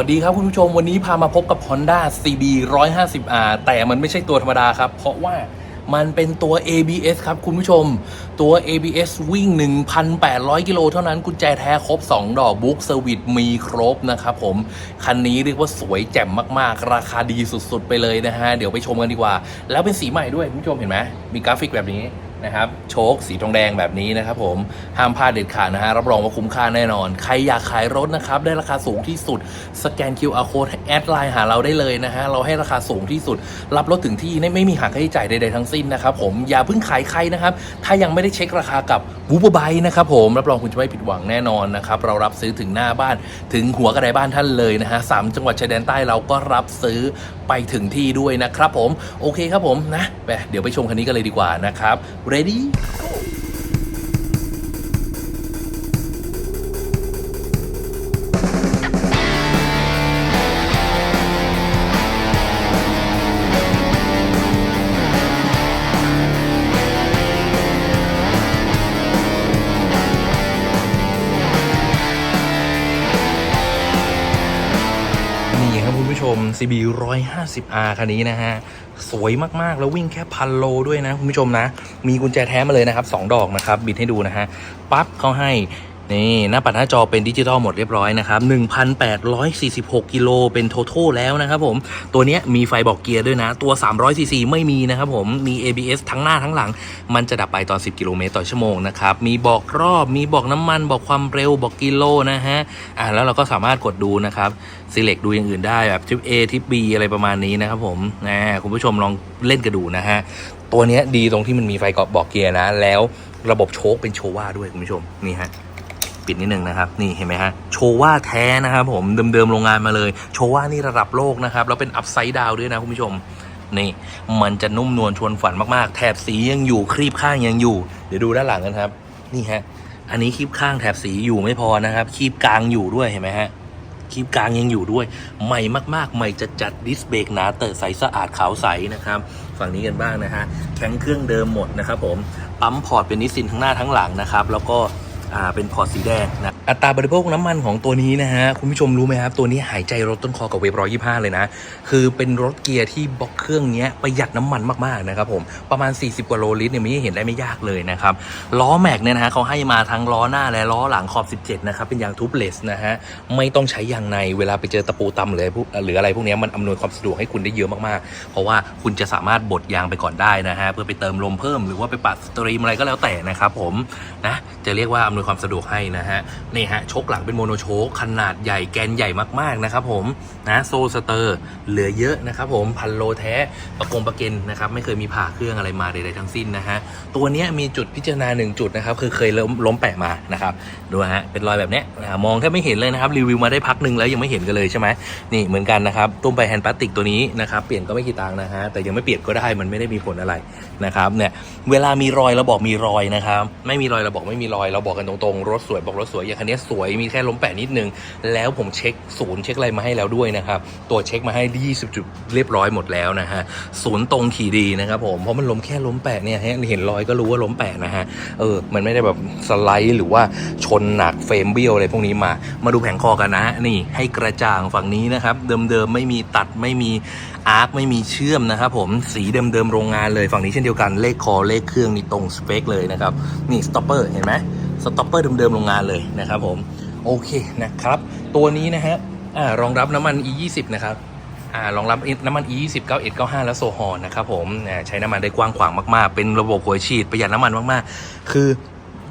วัสดีครับคุณผู้ชมวันนี้พามาพบกับ Honda CB 150R แต่มันไม่ใช่ตัวธรรมดาครับ เพราะว่ามันเป็นตัว ABS ครับคุณผู้ชม ตัว ABS วิ่ง 1,800 กิโลเท่านั้นกุญแจแท้ครบ 2 ดอกบุ๊กเซอร์วิสมีครบนะครับผม คันนี้เรียกว่าสวยแจ่มมากๆ ราคาดีสุดๆ ไปเลยนะฮะ เดี๋ยวไปชมกันดีกว่า แล้วเป็นสีใหม่ด้วยคุณผู้ชมเห็นไหมมีกราฟิกแบบนี้ นะครับโชคสีทองแดงแบบนี้นะครับผมห้ามพลาดเด็ดขาดนะฮะรับรองว่าคุ้มค่าแน่นอน ใครอยากขายรถนะครับได้ราคาสูงที่สุด สแกน QR code แอดไลน์หาเราได้เลยนะฮะเราให้ราคาสูงที่สุด รับรถถึงที่ไม่มีหักค่าใช้จ่ายใดๆทั้งสิ้นนะครับผมอย่าเพิ่งขายใครนะครับถ้ายังไม่ได้เช็คราคากับบูบไบนะครับผมรับรองคุณจะไม่ผิดหวังแน่นอนนะครับเรารับซื้อถึงหน้าบ้าน ถึงหัวกระไดบ้านท่านเลยนะฮะสามจังหวัดชายแดนใต้เราก็รับซื้อ ไปถึงที่ด้วยนะครับผม โอเคครับผมนะไปเดี๋ยวไปชมคันนี้กันเลยดีกว่านะครับ ready go ม CB 150R คันนี้นะฮะ สวยมากๆ แล้ววิ่งแค่พันโลด้วยนะ คุณผู้ชมนะ มีกุญแจแท้มาเลยนะครับ 2 ดอกนะครับ บิดให้ดูนะฮะ ปั๊บเขาให้ นี่หน้าปัดหน้าจอเป็นดิจิตอลหมดเรียบร้อยนะครับ1,846กิโลเป็น t o t a l แล้วนะครับผม ตัวนี้มีไฟบอกเกียร์ด้วยนะ ตัว 300ซีซีไม่มีนะครับผมมี ABS ทั้งหน้าทั้งหลัง มันจะดับไปตอน 10 กิโลเมตรต่อชั่วโมงนะครับ มีบอกรอบมีบอกน้ำมันบอกความเร็วบอกกิโลนะฮะอ่าแล้วเราก็สามารถกดดูนะครับ select ดูอย่างอื่นได้แบบทิป A ทิป B อะไรประมาณนี้นะครับผมนะคุณผู้ชมลองเล่นกันดูนะฮะตัวนี้ดีตรงที่มันมีไฟกอบบอกเกียร์นะ แล้วระบบโชคเป็นโชว่าด้วยคุณผู้ชมนี่ฮะ ปิดนิดนึงนะครับ นี่เห็นไหมฮะ โชว่าแท้นะครับผม เดิมๆโรงงานมาเลย โชว่านี่ระดับโลกนะครับ แล้วเป็นอัพไซด์ดาวด้วยนะคุณผู้ชม นี่ มันจะนุ่มนวลชวนฝันมากๆ แถบสียังอยู่ครีบข้างยังอยู่ เดี๋ยวดูด้านหลังกันครับ นี่ฮะ อันนี้ครีบข้างแถบสีอยู่ไม่พอนะครับครีบกลางอยู่ด้วยเห็นไหมฮะคลิปกลางยังอยู่ด้วย ใหม่มากๆ ใหม่จัดจัดดิสเบรกหนาเตอใสสะอาดขาวใสนะครับ ฝั่งนี้กันบ้างนะฮะ แข็งเครื่องเดิมหมดนะครับผม ปั๊มพอร์ตเป็นนิสซินทั้งหน้าทั้งหลังนะครับ แล้วก็ เป็นพอร์ตสีแดงนะ อัตราบริโภคน้ำมันของตัวนี้นะฮะ คุณผู้ชมรู้ไหมครับ ตัวนี้หายใจรถต้นคอกับเวฟร้อยยี่ห้าเลยนะ คือเป็นรถเกียร์ที่บล็อกเครื่องนี้ประหยัดน้ำมันมากๆนะครับผมประมาณ 40 กว่าโลลิตรเนี่ยมีเห็นได้ไม่ยากเลยนะครับล้อแม็กเนี่ยนะฮะเขาให้มาทั้งล้อหน้าและล้อหลังขอบ 17 นะครับ เป็นยางทูบเลสนะฮะไม่ต้องใช้ยางในเวลาไปเจอตะปูตำหรือหรืออะไรพวกนี้มันอำนวยความสะดวกให้คุณได้เยอะมากๆ เพราะว่าคุณจะสามารถบดยางไปก่อนได้นะฮะเพื่อไปเติมลมเพิ่มหรือว่าไปปัดสตรีมอะไรก็แล้วแต่นะครับผมนะจะเรียกว่าอำนวยความสะดวกให้นะฮะนี่ฮะชกหลังเป็นโมโนโชคขนาดใหญ่แกนใหญ่มากๆนะครับผมนะโซสเตอร์เหลือเยอะนะครับผมพันโลแท้ประกงประเกนนะครับไม่เคยมีผ่าเครื่องอะไรมาใดๆทั้งสิ้นนะฮะตัวนี้มีจุดพิจารณาหนึ่งจุดนะครับคือเคยล้มล้มแปะมานะครับดูฮะเป็นรอยแบบเนี้ยมองแทบไม่เห็นเลยนะครับรีวิวมาได้พักหนึ่งแล้วยังไม่เห็นกันเลยใช่ไหมนี่เหมือนกันนะครับตุ้มไปแฮนด์พลาสติกตัวนี้นะครับเปลี่ยนก็ไม่กี่ตังค์นะฮะแต่ยังไม่เปลี่ยนก็ได้มันไม่ได้มีผลอะไรนะครับเนี่ยเวลามีรอยเราบอกมีรอยนะครับไม่มีรอยเราบอกไม่มีรอยเราบอกกันตรงๆรถสวยบอกรถสวยอย่าคันี้สวยมีแค่ล้มแปะนิดนึง แล้วผมเช็คศูนย์เช็คอะไรมาให้แล้วด้วยนะครับตัวเช็คมาให้ 20 จุดเรียบร้อยหมดแล้วนะฮะศูนย์ตรงขี่ดีนะครับผมเพราะมันล้มแค่ล้มแปะเนี่ยเห็นรอยก็รู้ว่าล้มแปะนะฮะเออมันไม่ได้แบบสไลด์หรือว่าชนหนักเฟรมเบี้ยวอะไรพวกนี้มา มาดูแผงคอกันนะ นี่ให้กระจ่างฝั่งนี้นะครับ เดิมๆไม่มีตัดไม่มีอาร์คไม่มีเชื่อมนะครับผมสีเดิมๆโรงงานเลยฝั่งนี้เช่นเดียวกันเลขคอเลขเครื่องนี่ตรงสเปคเลยนะครับนี่สต็อปเปอร์เห็นไหม ต็อปเปอร์เดิมๆโรงงานเลยนะครับผมโอเคนะครับ ตัวนี้นะฮะอ่ารองรับน้ำมัน E20 นะครับอ่ารองรับน้ำมัน E20 91 95 และโซฮอลนะครับผมใช้น้ำมันได้กว้างขวางมากๆ เป็นระบบหัวฉีดประหยัดน้ำมันมากๆ คือ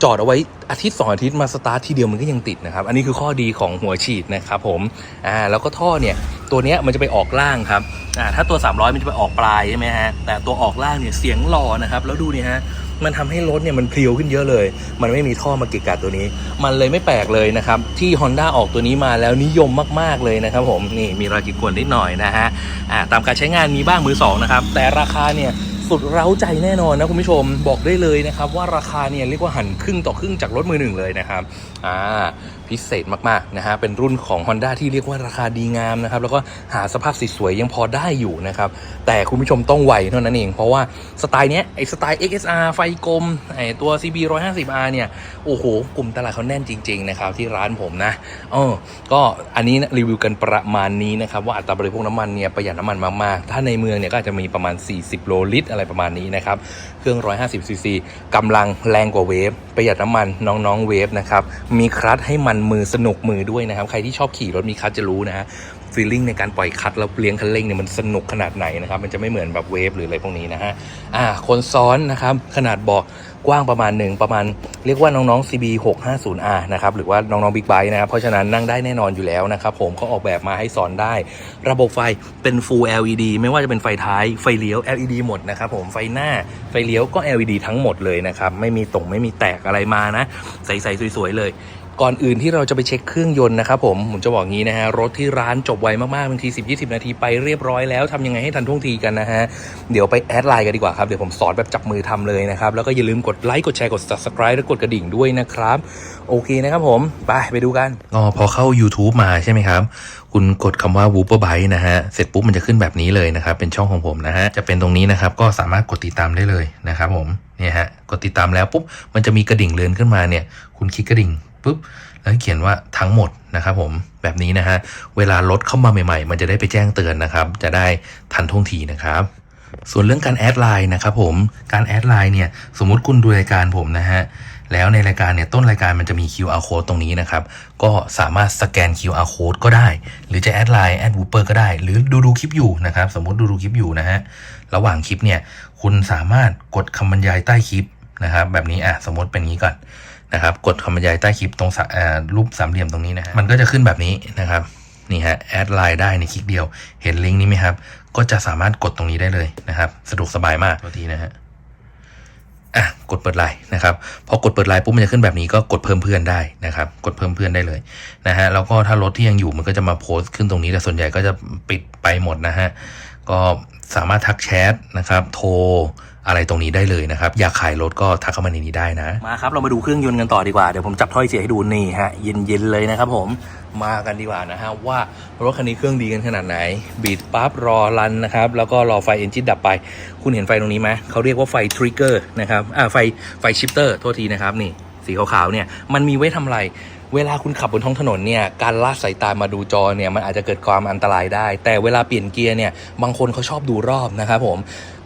จอดเอาไว้อาทิตย์สองอาทิตย์มาสตาร์ททีเดียวมันก็ยังติดนะครับ อันนี้คือข้อดีของหัวฉีดนะครับผมอ่าแล้วก็ท่อเนี่ยตัวเนี้ยมันจะไปออกล่างครับอ่าถ้าตัว 300 มันจะไปออกปลายใช่ไหมฮะแต่ตัวออกล่างเนี่ยเสียงหล่อนะครับแล้วดูนี่ฮะมันทำให้รถเนี่ยมันเพลียวขึ้นเยอะเลย มันไม่มีท่อมาเกะกะตัวนี้ มันเลยไม่แปลกเลยนะครับที่ Honda ออกตัวนี้มาแล้วนิยมมากๆเลยนะครับผมนี่มีรอยขีดข่วนนิดหน่อยนะฮะอ่าตามการใช้งานมีบ้างมือสองนะครับแต่ราคาเนี่ย สุดเร้าใจแน่นอนนะคุณผู้ชมบอกได้เลยนะครับว่าราคาเนี่ยเรียกว่าหันครึ่งต่อครึ่งจากรถมือหนึ่งเลยนะครับอ่าพิเศษมากๆนะฮะเป็นรุ่นของ Honda ที่เรียกว่าราคาดีงามนะครับแล้วก็หาสภาพสวยๆยังพอได้อยู่นะครับแต่คุณผู้ชมต้องไวเท่านั้นเองเพราะว่าสไตล์เนี้ยไอสไตล์ XSR ไฟกลมไอตัว CB 150R เนี่ยโอ้โหกลุ่มตลาดเขาแน่นจริงๆนะครับที่ร้านผมนะเออก็อันนี้นะรีวิวกันประมาณนี้นะครับว่าอัตราบริโภคน้ำมันเนี่ยประหยัดน้ำมันมากๆ ถ้าในเมืองเนี่ยก็จจะมีประมาณ 40 โลลิตรอะไรประมาณนี้นะครับ เครื่อง 150ซีซีกำลังแรงกว่าเวฟประหยัดน้ำมันน้องๆเวฟนะครับ มีคลัตช์ให้มันมือสนุกมือด้วยนะครับ ใครที่ชอบขี่รถมีคลัตช์จะรู้นะฮะ ฟีลลิ่งในการปล่อยคลัตช์แล้วเลี้ยงคันเร่งเนี่ยมันสนุกขนาดไหนนะครับ มันจะไม่เหมือนแบบเวฟหรืออะไรพวกนี้นะฮะอ่าคนซ้อนนะครับ ขนาดเบาะกว้างประมาณหนึ่งประมาณเรียกว่าน้องๆ CB 650R นะครับ หรือว่าน้องๆบิ๊กไบค์นะครับ เพราะฉะนั้นนั่งได้แน่นอนอยู่แล้วนะครับ ผมก็ออกแบบมาให้สอนได้ ระบบไฟเป็น Full LED ไม่ว่าจะเป็นไฟท้ายไฟเลี้ยว LED หมดนะครับผมไฟหน้าไฟเลี้ยวก็ LED ทั้งหมดเลยนะครับ ไม่มีตรงไม่มีแตกอะไรมานะ ใสๆสวยๆเลย ก่อนอื่นที่เราจะไปเช็คเครื่องยนต์นะครับผมผมจะบอกงี้นะฮะรถที่ร้านจบไวมากๆบางที10-20 นาทีไปเรียบร้อยแล้วทำยังไงให้ทันท่วงทีกันนะฮะเดี๋ยวไปแอดไลน์กันดีกว่าครับเดี๋ยวผมสอนแบบจับมือทำเลยนะครับแล้วก็อย่าลืมกดไลค์กดแชร์กด subscribe และกดกระดิ่งด้วยนะครับโอเคนะครับผมไปไปดูกันก็พอเข้า YouTube มาใช่ไหมครับ คุณกดคำว่า Wooper Byte นะฮะเสร็จปุ๊บมันจะขึ้นแบบนี้เลยนะครับเป็นช่องของผมนะฮะจะเป็นตรงนี้นะครับก็สามารถกดติดตามได้เลยนะครับผมเนี่ยฮะกดติดตามแล้วปุ๊บมันจะมีกระดิ่งเลื่อนขึ้นมาเนี่ยคุณคลิกกระดิ่ง ปุ๊บแล้วเขียนว่าทั้งหมดนะครับผมแบบนี้นะฮะเวลารถเข้ามาใหม่ๆ มันจะได้ไปแจ้งเตือนนะครับ จะได้ทันท่วงทีนะครับส่วนเรื่องการแอดไลน์นะครับผม การแอดไลน์เนี่ยสมมุติคุณดูรายการผมนะฮะ แล้วในรายการเนี่ยต้นรายการมันจะมี QR code ตรงนี้นะครับ ก็สามารถสแกน QR code ก็ได้ หรือจะแอดไลน์แอดวูเปอร์ก็ได้ หรือดูดูคลิปอยู่นะครับ สมมติดูดูคลิปอยู่นะฮะ ระหว่างคลิปเนี่ยคุณสามารถกดคำบรรยายใต้คลิป นะครับแบบนี้อะสมมติเป็นงี้ก่อนนะครับ กดคำบรรยายใต้คลิปตรงรูปสามเหลี่ยมตรงนี้นะฮะมันก็จะขึ้นแบบนี้นะครับนี่ฮะแอดไลน์ได้ในคลิกเดียว เห็นลิงก์นี้ไหมครับ ก็จะสามารถกดตรงนี้ได้เลยนะครับ สะดวกสบายมากตัวทีนะฮะอะกดเปิดไลน์นะครับพอกดเปิดไลน์ปุ๊บมันจะขึ้นแบบนี้ก็กดเพิ่มเพื่อนได้นะครับ กดเพิ่มเพื่อนได้เลยนะฮะแล้วก็ถ้ารถที่ยังอยู่มันก็จะมาโพสต์ขึ้นตรงนี้แต่ส่วนใหญ่ก็จะปิดไปหมดนะฮะ ก็สามารถทักแชทนะครับ โทรอะไรตรงนี้ได้เลยนะครับ อยากขายรถก็ทักเข้ามาในนี้ได้นะ มาครับ เรามาดูเครื่องยนต์กันต่อดีกว่า เดี๋ยวผมจับถ้อยเสียให้ดูนี่ฮะเย็นๆเลยนะครับผม มากันดีกว่านะฮะว่ารถคันนี้เครื่องดีกันขนาดไหน บีดปั๊บรอรันนะครับ แล้วก็รอไฟเอนจินดับไป คุณเห็นไฟตรงนี้ไหมเขาเรียกว่าไฟทริกเกอร์นะครับ อ่าไฟไฟชิปเตอร์โทษทีนะครับนี่สีขาวๆเนี่ยมันมีไว้ทำอะไร เวลาคุณขับบนท้องถนนเนี่ยการลาดสายตามาดูจอเนี่ยมันอาจจะเกิดความอันตรายได้ แต่เวลาเปลี่ยนเกียร์เนี่ยบางคนเขาชอบดูรอบนะครับผม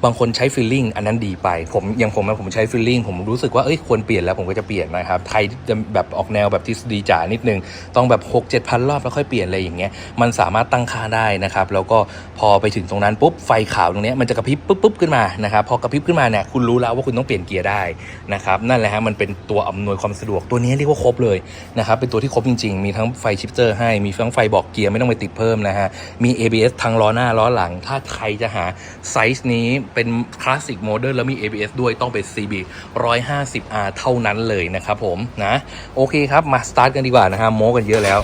บางคนใช้ฟีลลิ่งอันนั้นดีไป ผมอย่างผมนะผมใช้ฟีลลิ่งผมรู้สึกว่าเอ้ยควรเปลี่ยนแล้วผมก็จะเปลี่ยนนะครับใครจะแบบออกแนวแบบทฤษฎีจ๋านิดนึง ต้องแบบ 6 7พันรอบแล้วค่อยเปลี่ยนอะไรอย่างเงี้ยมันสามารถตั้งค่าได้นะครับแล้วก็พอไปถึงตรงนั้นปุ๊บไฟขาวตรงเนี้ยมันจะกระพริบปุ๊บปุ๊บขึ้นมานะครับพอกระพริบขึ้นมาเนี่ยคุณรู้แล้วว่าคุณต้องเปลี่ยนเกียร์ได้นะครับนั่นแหละฮะมันเป็นตัวอำนวยความสะดวกตัวนี้เรียกว่าครบเลยนะครับเป็นตัวที่ครบจริง ๆ มีทั้งไฟชิปเตอร์ให้มีทั้งไฟบอกเกียร์ไม่ต้องไปติดเพิ่มนะฮะ มี ABS ทั้งล้อหน้าล้อหลัง ถ้าใครจะหาไซส์นี้เป็นคลาสสิกโมเดิร์นแล้วมี ABS ด้วยต้องเป็น CB 150R เท่านั้นเลยนะครับผมนะโอเคครับมาสตาร์ทกันดีกว่านะฮะโม้กันเยอะแล้ว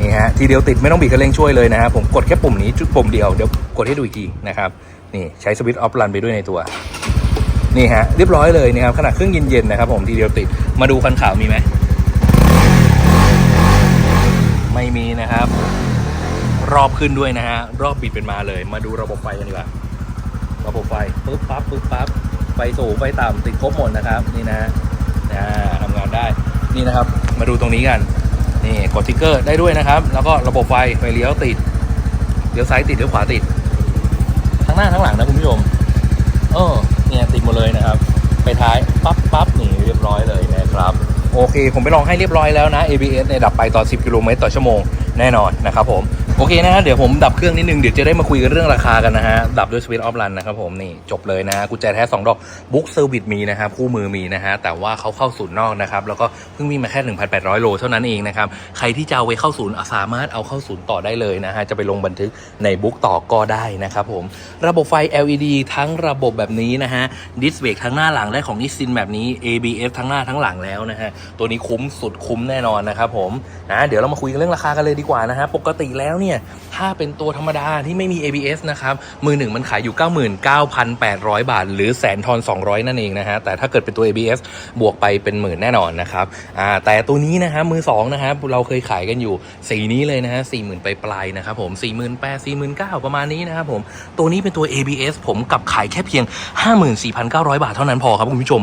นี่ฮะทีเดียวติดไม่ต้องบีบคันเร่งช่วยเลยนะฮะผมกดแค่ปุ่มนี้จุดปุ่มเดียวเดี๋ยวกดให้ดูอีกทีนะครับนี่ใช้สวิตช์ออฟรันไปด้วยในตัวนี่ฮะเรียบร้อยเลยนะครับขนาดเครื่องเย็นๆนะครับผมทีเดียวติดมาดูคันขาวมีไหม ไม่มีนะครับ รอบขึ้นด้วยนะฮะรอบบิดเป็นมาเลย มาดูระบบไฟกันดีกว่าระบบไฟปึ๊บปั๊บปึ๊บปั๊บไฟสูงไฟต่ำติดครบหมดนะครับ นี่นะฮะทำงานได้นี่นะครับ มาดูตรงนี้กันนี่กดทิกเกอร์ได้ด้วยนะครับ แล้วก็ระบบไฟไฟเลี้ยวติดเลี้ยวซ้ายติดเลี้ยวขวาติด ทั้งหน้าทั้งหลังนะคุณผู้ชมเออเนี่ยติดหมดเลยนะครับ ไปท้ายปั๊บปั๊บนี่เรียบร้อยเลยนะครับ โอเค ผมไปลองให้เรียบร้อยแล้วนะ ABS เนี่ยดับไปต่อ 10 กิโลเมตรต่อชั่วโมง แน่นอนนะครับผมโอเคนะฮะเดี๋ยวผมดับเครื่องนิดนึงเดี๋ยวจะได้มาคุยกันเรื่องราคากันนะฮะดับด้วยสวิตช์ออฟรันนะครับผมนี่จบเลยนะกุญแจแท้2ดอกบุ๊กเซอร์วิสมีนะครับคู่มือมีนะฮะแต่ว่าเขาเข้าศูนย์นอกนะครับแล้วก็เพิ่งมีมาแค่ 1,800 โลเท่านั้นเองนะครับใครที่จะเอาไว้เข้าศูนย์สามารถเอาเข้าศูนย์ต่อได้เลยนะฮะจะไปลงบันทึกในบุ๊กต่อก็ได้นะครับผมระบบไฟ LED ทั้งระบบแบบนี้นะฮะดิสเบรกทั้งหน้าหลังได้ของนิสซินแบบนี้ ABS ทั้งหน้าทั้งหลังแล้วนะฮะตัวนี้คุ้มสุดคุ้มแน่นอนนะครับผมนะเดี๋ยวเรามาคุยกันเรื่องราคากันเลยดีกว่านะฮะปกติแล้วเนี่ยถ้าเป็นตัวธรรมดาที่ไม่มี ABS นะครับมือหนึ่งมันขายอยู่ 99,800 บาท หรือแสนทอน200 นั่นเองนะฮะแต่ถ้าเกิดเป็นตัว ABS บวกไปเป็นหมื่นแน่นอนนะครับอ่าแต่ตัวนี้นะฮะมือสองนะครับเราเคยขายกันอยู่สีนี้เลยนะฮะ40,000ไปปลายนะครับผม48,000 49,000ประมาณนี้นะครับผมตัวนี้เป็นตัว ABS ผมกับขายแค่เพียง 54,900 บาทเท่านั้นพอครับคุณผู้ชม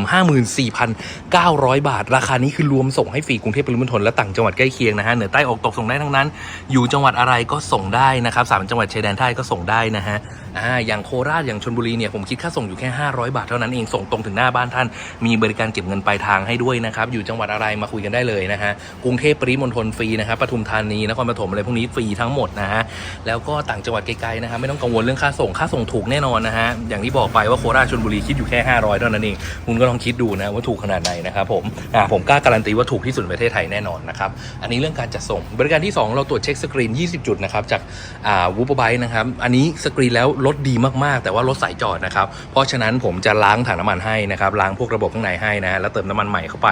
54,900 บาท ราคานี้คือรวมส่งให้ฟรีกรุงเทพปริมณฑลและต่างจังหวัดใกล้เคียงนะฮะเหนือใต้ออกตกส่งได้ทั้งนั้นอยู่จังหวัดอะไรก็ส่งได้นะครับสามจังหวัดชายแดนใต้ก็ส่งได้นะฮะ อ่าอย่างโคราชอย่างชนบุรีเนี่ยผมคิดค่าส่งอยู่แค่ 500 บาทเท่านั้นเองส่งตรงถึงหน้าบ้านท่าน มีบริการเก็บเงินปลายทางให้ด้วยนะครับอยู่จังหวัดอะไรมาคุยกันได้เลยนะฮะกรุงเทพปริมณฑลฟรีนะครับปทุมธานีนครปฐมอะไรพวกนี้ฟรีทั้งหมดนะฮะแล้วก็ต่างจังหวัดไกลๆนะฮะไม่ต้องกังวลเรื่องค่าส่งค่าส่งถูกแน่นอนนะฮะอย่างที่บอกไปว่าโคราชชนบุรีคิดอยู่แค่ 500 เท่านั้นเองคุณก็ลองคิดดูนะว่าถูกขนาดไหนนะครับผมอ่าผมกล้าการันตีว่าถูกที่สุดในประเทศไทยแน่นอนนะครับอันนี้เรื่องการจัดส่ง บริการที่ 2 เราตรวจเช็คสกรีน 20 จุดนะครับจากอ่าวูปไบนะครับอันนี้สกรีนแล้วรถดีมากๆ แต่ว่ารถสายจอดนะครับ เพราะฉะนั้นผมจะล้างถังน้ำมันให้นะครับล้างพวกระบบข้างในให้นะแล้วเติมน้ำมันใหม่เข้าไป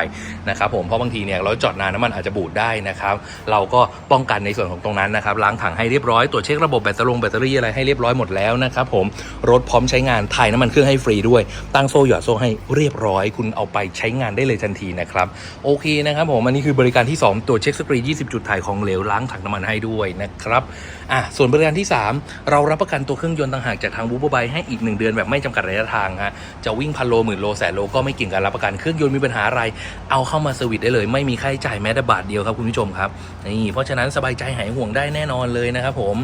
นะครับผมเพราะบางทีเนี่ยเราจอดนานน้ำมันอาจจะบูดได้นะครับเราก็ป้องกันในส่วนของตรงนั้นนะครับล้างถังให้เรียบร้อยตรวจเช็คระบบแบตเตอรี่แบตเตอรี่อะไรให้เรียบร้อยหมดแล้วนะครับผมรถพร้อมใช้งานถ่ายน้ำมันเครื่องให้ฟรีด้วยตั้งโซ่หยอดโซ่ให้เรียบร้อย คุณเอาไปใช้งานได้เลยทันทีนะครับโอเคนะครับผมอันนี้คือบริการที่ 2 ตรวจเช็คสกรี20 จุดถ่ายของเหลวล้างถังน้ำมันให้ด้วยนะครับอะส่วนบริการที่ 3 เรารับประกันตัวเครื่องยนต์ต่างหากจากทางบูเบอร์ไบให้อีก 1 เดือนแบบไม่จำกัดระยะทางฮะจะวิ่งพันโลหมื่นโลแสนโลก็ไม่เกี่ยงการรับประกันเครื่องยนต์มีปัญหาอะไรเอาเข้ามาสวิตได้เลย ไม่มีค่าใช้จ่ายแม้แต่บาทเดียวครับคุณผู้ชมครับนี่เพราะฉะนั้นสบายใจหายห่วงได้แน่นอนเลยนะครับผม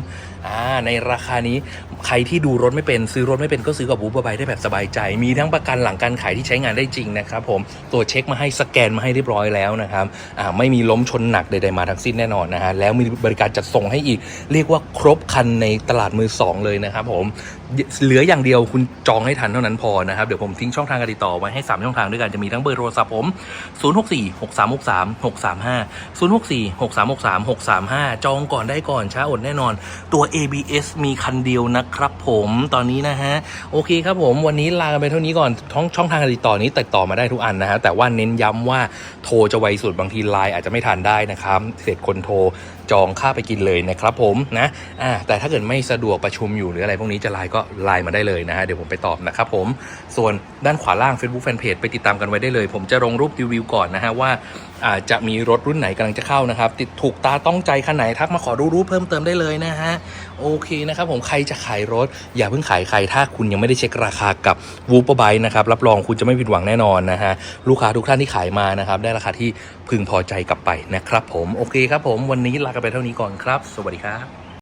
อ่าในราคานี้ใครที่ดูรถไม่เป็นซื้อรถไม่เป็นก็ซื้อกับบูเบายไบได้แบบสบายใจ มีทั้งประกันหลังการขายที่ใช้งานได้จริงนะครับผมตัวจเช็คมาให้สแกนมาให้เรียบร้อยแล้วนะครับอ่าไม่มีล้มชนหนักใดๆมาทั้งสิ้นแน่นอนนะฮะแล้วมีบริการจัดส่งให้อีก เรียกว่าครบคันในตลาดมือสองเลยนะครับผมเหลืออย่างเดียวคุณจองให้ทันเท่านั้นพอนะครับ เดี๋ยวผมทิ้งช่องทางการติดต่อไว้ให้สามช่องทางด้วยกันจะมีทั้งเบอร์โทรศัพท์ผม 064 6363 635 064 6363 635 จองก่อนได้ก่อนช้าอดแน่นอน ตัว ABS มีคันเดียวนะครับผมตอนนี้นะฮะ โอเคครับผมวันนี้ลากันไปเท่านี้ก่อนช่องช่องทางการติดต่อนี้ติดต่อมาได้ทุกอันนะฮะแต่ว่าเน้นย้ำว่าโทรจะไวสุดบางทีไลน์อาจจะไม่ทันได้นะครับเสร็จคนโทร จองค่าไปกินเลยนะครับผมนะอ่าแต่ถ้าเกิดไม่สะดวกประชุมอยู่หรืออะไรพวกนี้จะไลน์ก็ไลน์มาได้เลยนะฮะเดี๋ยวผมไปตอบนะครับผมส่วนด้านขวาล่าง Facebook Fanpage ไปติดตามกันไว้ได้เลย ผมจะลงรูปรีวิวก่อนนะฮะว่าอาจจะมีรถรุ่นไหนกำลังจะเข้านะครับ ติดถูกตาต้องใจคันไหนทักมาขอดูรูปเพิ่มเติมได้เลยนะฮะ โอเคนะครับผมใครจะขายรถ อย่าเพิ่งขายใครถ้าคุณยังไม่ได้เช็คราคากับวูปไบนะครับรับรองคุณจะไม่ผิดหวังแน่นอนนะฮะลูกค้าทุกท่านที่ขายมานะครับได้ราคาที่พึงพอใจกลับไปนะครับผมโอเคครับผมวันนี้ลากันไปเท่านี้ก่อนครับ สวัสดีครับ